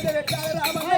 అయ్యో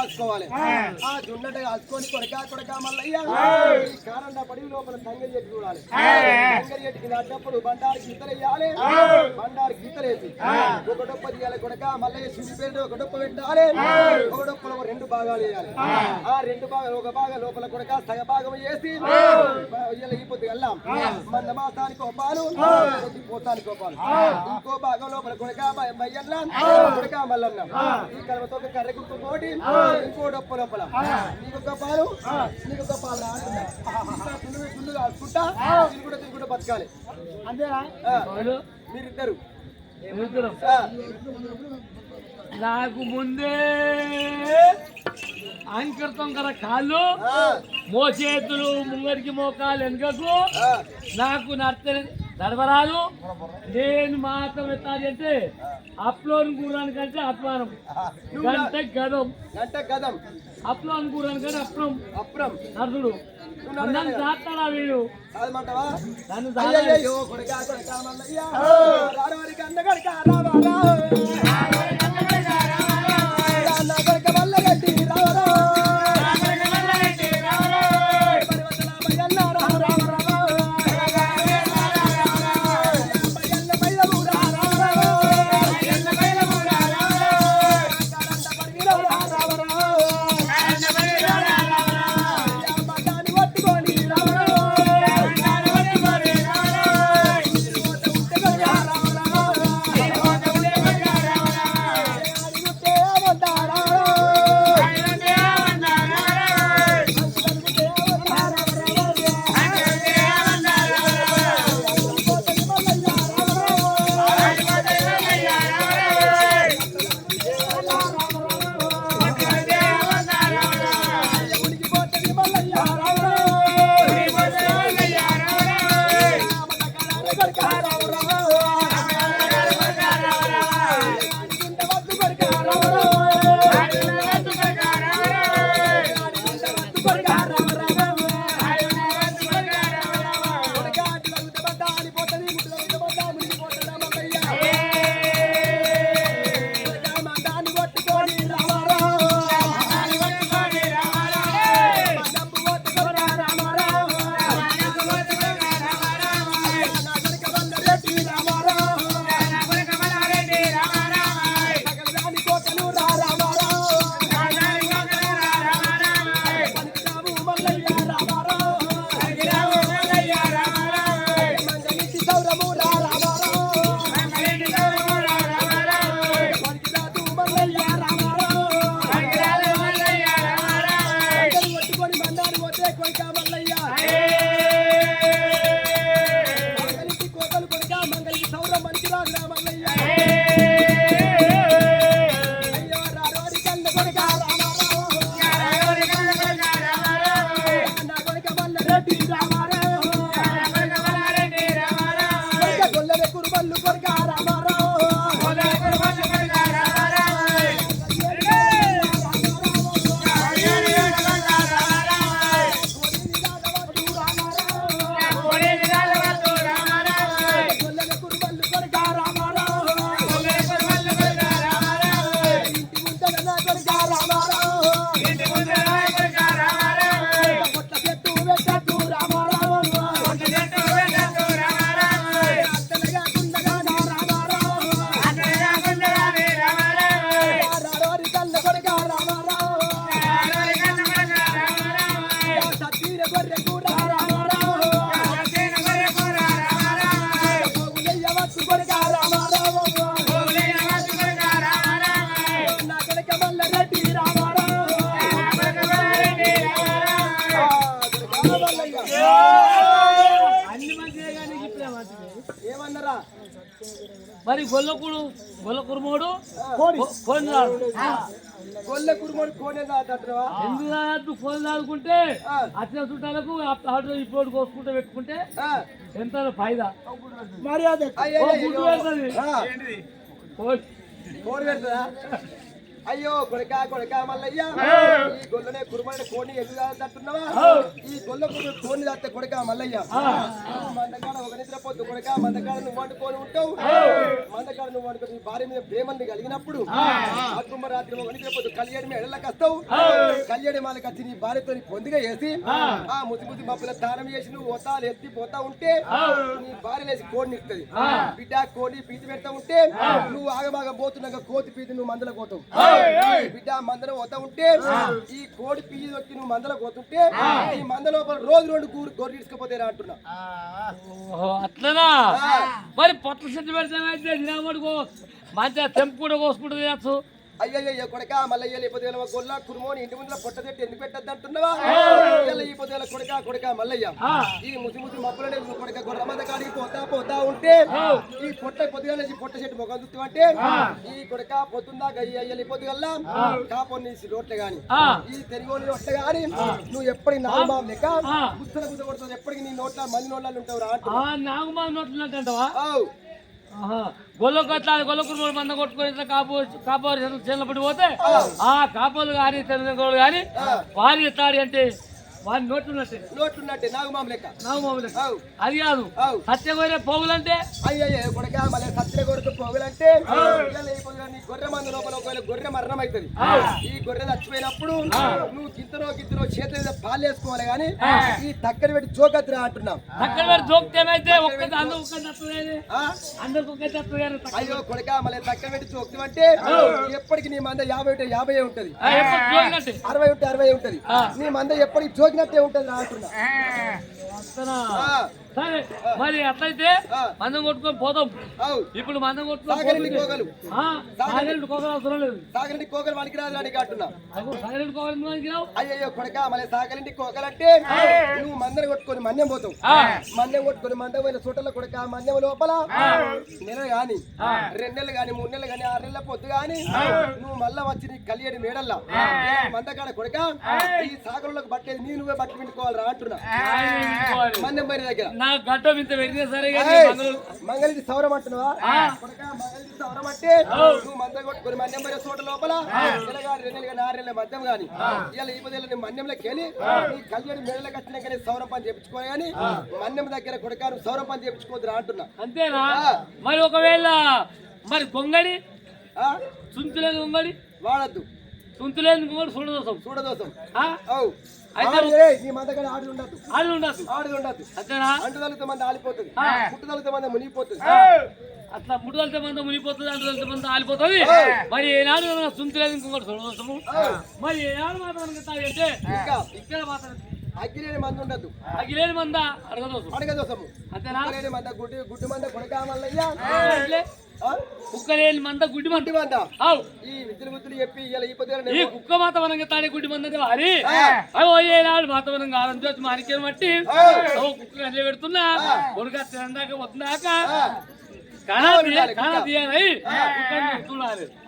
కాసుకోవాలి ఆ. జున్నట కాసుకొని కొడకా కొడకా మల్లయ్య. ఈ కారండ పడి లోపల తంగరి చెట్టు చూడాలి. తంగరి చెట్టుకి నాటినప్పుడు బండారు గీతలు వేయాలి. వేసి ఒక డొప్ప తీయాలి కొడక మల్లయ్య సిద్ధి పెట్టి ఒక డొప్ప పెట్టాలి. ఒక డొప్పలో రెండు భాగాలు వేయాలి ఆ. రెండు భాగాలు ఒక భాగం లోపల కొడక సగ భాగం వేసి ఇయ్యాల ఈ పొద్దు వెళ్ళాం. మంద మాసానికి ఒక పాలు కొద్ది పోతానికి ఒక పాలు. ఇంకో భాగం లోపల కొడక మయ్యన్న కొడక మల్లన్న ఈ కలవతో ఒక కర్ర గుర్తు కోటి ఇంకో డొప్ప లోపల. నీకొక పాలు నీకొక పాలు ఆడుతున్నా గుండు గుండు కాసుకుంటా తిరుగుకుంటా తిరుగుకుంటా బతకాలి. అంతేనా? మీరిద్దరు. నాకు ముందే అంకర్తం కదా కాళ్ళు ఆ, మోచేతులు ముంగడికి మోకాలు వెనుకకు. నాకు నర్త నడవరాదు నేను మాత్రం ఎత్తాలి అంటే అప్లోని కూరానికంటే అప్మానం గంట గదం. గంట గదం. అప్లోని కూరానికంటే అప్రం అప్రం నర్సుడు నన్ను దాస్తాడా వీడు నన్ను అయ్యయ్యో మరి గొల్లకుడు గొల్ల కురుమోడు కోడి ఫోన్ రాడు గొల్లె కురుమోడు రాదంటావా ఎందుకు రాదుకుంటే అచ్చిన చుట్టాలకు ఆటో ఇప్పుడు కోసుకుంటే పెట్టుకుంటే ఎంత ఫైదా. మర్యాద గుడ్డు పెడుతుంది. కోడి. కోడి పెడతా అయ్యో కొడక కొడక మల్లయ్య. ఈ గొల్లనే కురుమని కోడిని ఎదుగా తట్టున్నావా ఈ గొల్ల కోడిని తట్టే కొడక మల్లయ్య. మందకాడ ఒక నిద్ర పొద్దు కొడక. మందకాడ నువ్వు వండుకొని ఉంటావు. మందకాడ నువ్వు వండుకొని భార్య మీద ప్రేమని కలిగినప్పుడు అక్కుమ్మ రాత్రి ఒక నిద్ర పొద్దు కళ్యాణి మీద ఎడలకు వస్తావు కళ్యాణి మాలకు వచ్చి నీ భార్యతో పొందిగా వేసి ఆ! ముసి ముసి మప్పుల దానం చేసి నువ్వు ఒత్తాలు ఎత్తి పోతా ఉంటే నీ భార్య లేసి కోడిని ఇస్తుంది. బిడ్డ కోడి పీతి పెడతా ఉంటే నువ్వు ఆగబాగా పోతున్నాక కోతి పీతి నువ్వు మందల పోతావు బిడ్డ మందల పోతా ఉంటే ఈ కోడి పీతి వచ్చి నువ్వు మందల పోతుంటే ఈ మంద లోపల రోజు రెండు కూర గొర్రె తీసుకుపోతారా అంటున్నా. అట్లనా? మరి పొట్ల చెట్టు పెడితే మంచిగా తెంపు కూడా కోసుకుంటుంది తినచ్చు. అయ్యయ్య కొడక మల్లయ్య లేకపోతే గొల్ల కురుమోని ఇంటి ముందుల పొట్ట చెట్టు ఎందుకు పెట్టద్దు అంటున్నావా ఈ పొద్దుల కొడక కొడక మల్లయ్య. ఈ ముసి ముసి మబ్బులనే కొడక గొర్రె మంద కాడికి పోతా పోతా ఉంటే ఈ పొట్ట పొద్దుగా పొట్ట చెట్టు మొగం చూస్తూ అంటే ఈ కొడక పొద్దుందా గయ్య అయ్యలి పొద్దుగల్లా కాపొన్ని రోట్లే గాని. ఈ తెలుగుని రొట్టె గాని నువ్వు ఎప్పటికి నాలుగు లెక్క గుస్తల గుద్ద కొడుతుంది ఎప్పటికి నీ నోట్ల మంది నోట్ల ఉంటావు రా నాగమా నోట్లున్నట్టంటవా ఆవ్. గొల్ల కొట్ల గొల్ల కుటుంబాలు మంద కొట్టుకొని ఇట్లా కాపు కాపు చేనుల పడి పోతే ఆ కాపులు కానీ తెలంగాణ కానీ వారి ఎత్తాడి అంటే వారి నోట్లు ఉన్నట్టే నోట్లున్నట్టే నాగుమామ లెక్క. నాగమాములు ఆవ్. అది కాదు. ఆవ్. సత్యమైన పోగులంటే? అయ్యయ్య కొడక మళ్ళీ సత్య కొడుకు పోగులంటే? గొర్రె మందు లోపల ఒకవేళ గొర్రె మరణం అవుతుంది ఈ గొర్రె చచ్చిపోయినప్పుడు నువ్వు గిత్తరో చేతుల మీద పాలు వేసుకోవాలి కానీ ఈ తక్కడి పెట్టి జోకత్తిరా అంటున్నాం అక్కడ మరి జోక్తే ఏమైతే ఒక్కటి అందరూ ఒక్కటి తత్వగానే ఆ? అందరికి ఒక్కటి తత్వగానే అయ్యో కొడక మళ్ళీ తక్కడి పెట్టి జోక్తి అంటే ఎప్పటికి నీ మంద యాభై యాభై ఉంటది? అరవై ఉంటే అరవై ఉంటది. నీ మంద ఎప్పటికి జోకినట్టే ఉంటది రా అంటున్నా వస్తున్నా. ఆ, సరే మరి అట్లయితే. మందం కొట్టుకొని పోదాం ఇప్పుడు మందం కొట్టుకొని కోగలు. అవసరం లేదు. సాగరండి కోగలు వానికి రాదు అని అంటున్నా కోకలు ఎందుకు అంటున్నావు? అయ్యయ్యో కొడక మళ్ళీ సాగలింటి కోకలంటే నువ్వు మందర కొట్టుకొని మన్యం పోతావు. మన్యం కొట్టుకొని మందం పోయిన చోటల కొడక మన్యం లోపల నెల గాని రెండు నెలలు గాని మూడు నెలలు గాని ఆరు నెలల పొద్దు గాని నువ్వు మళ్ళా వచ్చి నీ కలియడి మేడల్లా. మందకాడ కొడక ఈ సాగరంలోకి బట్టేది నీ నువ్వే బట్టలు పిండుకోవాలరా అంటున్నా. నా గడ్డం ఇంత సరే కానీ సౌరం అంటున్నావా? సౌరం అంటే నువ్వు మందం కొట్టుకొని మన్యం పోయిన చోట లోపల? రెండు నెలలు గాని ఆరు నెలల మద్యం గాని. ఇలా ఈ పదేళ్ళ నీ మన్యంలోకి వెళ్ళి నీ కళ్యాణి మేడలకు వచ్చినాకనే సౌరం పని చేపించుకోవాలి కానీ మన్యం దగ్గర కొడక నువ్వు సౌరం పని చేపించుకోవద్దురా అంటున్నా. అంతేనా? మరి ఒకవేళ మరి గొంగడి? సుంతులేదు గొంగడి వాడద్దు. సుంతులేదు గొంగడి చూడదోసం చూడదోసం అట్లా ముడుదలతో మంది మునిగిపోతుంది అంటుదలతో మంది ఆలిపోతుంది. మరి ఏనాడు ఏమైనా సుంతులేదు ఇంకొకటి చూడదోసము మరి ఏనాడు మాత్రం అంటే ఇంకా. ఇక్కడ మాత్రం అగ్గిలేని మంది ఉండద్దు అగిలేని మందా? అడగదోసం. అడగదోసము. అంతేనా? అగ్గిలేని మంద గుడ్డి గుడ్డి మంద కొడక మల్లయ్య? కుక్కలేని మంద గుడ్డి మంద. మంద. ఈ విద్యులు గుర్తులు చెప్పి ఇలా ఈ పొద్దున ఈ కుక్క మాతవనంగా తాడే గుడ్డి మంది హరి అవి ఏనాడు మాతవనం కాదని వచ్చి మానికేం బట్టి ఓ కుక్క పెడుతున్నా కొడుక తినందాక వద్దాక కళ కళ తీయాలి చూడాలి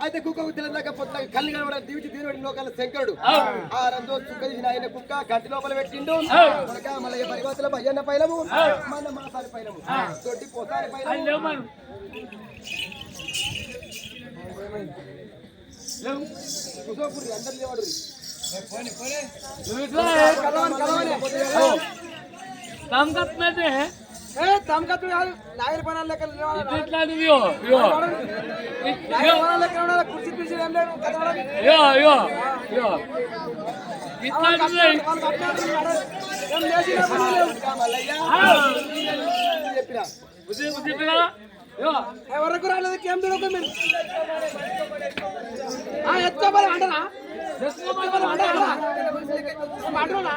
అయితే కుక్కకు తెలియదాక పొద్దున కళ్ళు కనబడాలి దివిటి దీని లోకాల శంకరుడు. ఆ. రంజు చుక్క తీసిన ఆయన కుక్క గంటి లోపల పెట్టిండు. మళ్ళీ పరివర్తల భయ్యన్న పైలము. మన మాసారి పైలము. తొట్టి పోసారి పైలము. మనం కుసోపురి అందరు లేవాడు కలవని కలవని. నాగరి పనాల లెక్క. కుర్చీ పిలిచి ఏం లేదు. చెప్పినా? ఎవరికి రాలేదు ఏం చూడకు మీరు? ఎత్తుకోవాలి అంటారా అంటారా అంటారా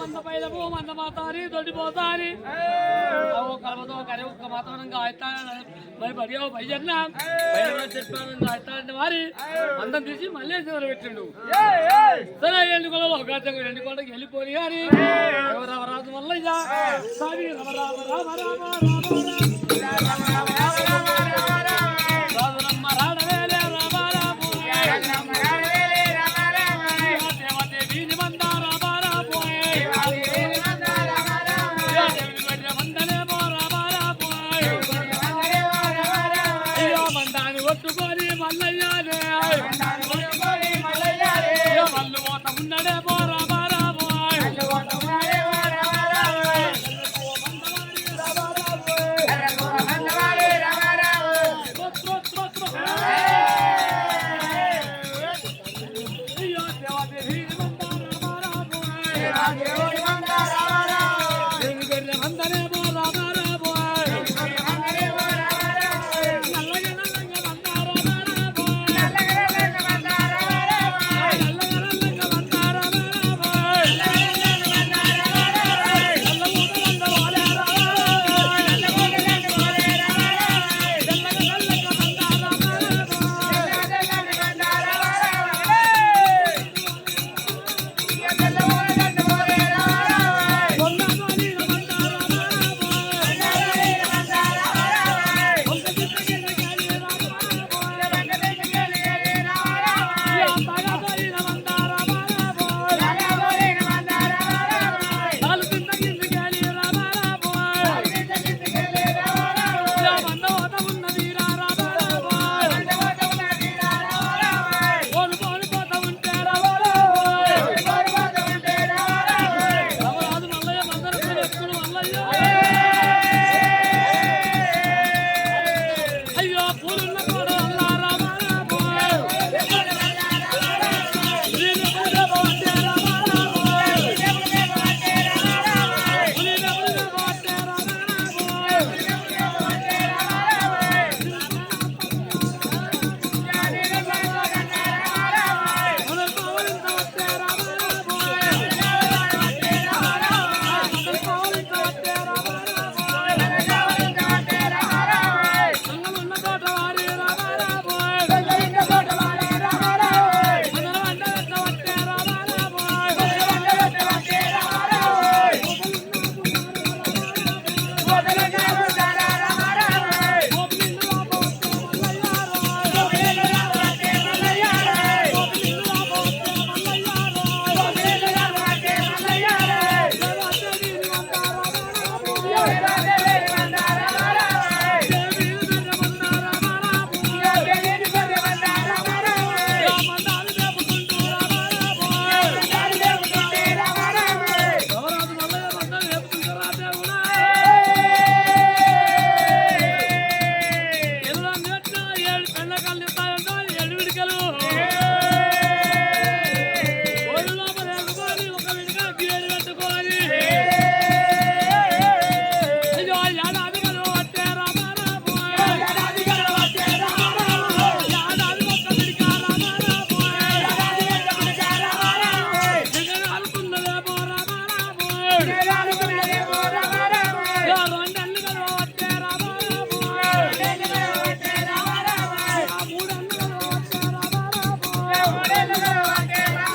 మాతారి దొడ్డిపోతారి అవు కలవతో కరి ఒక్క మాత్రంగా అవుతాను మరి పడియావు భయ్యన్న భయ్యన్న చెప్పాను అవుతానంటే మరి మందం తీసి మళ్ళీ చివరి పెట్టిండు. సరే ఎన్నికొండలో ఒక ఎన్నికొండకి వెళ్ళిపోయి కానీ రామరాజు వల్ల మల్లయ్య రామ రామ రామ రామ రామ. regale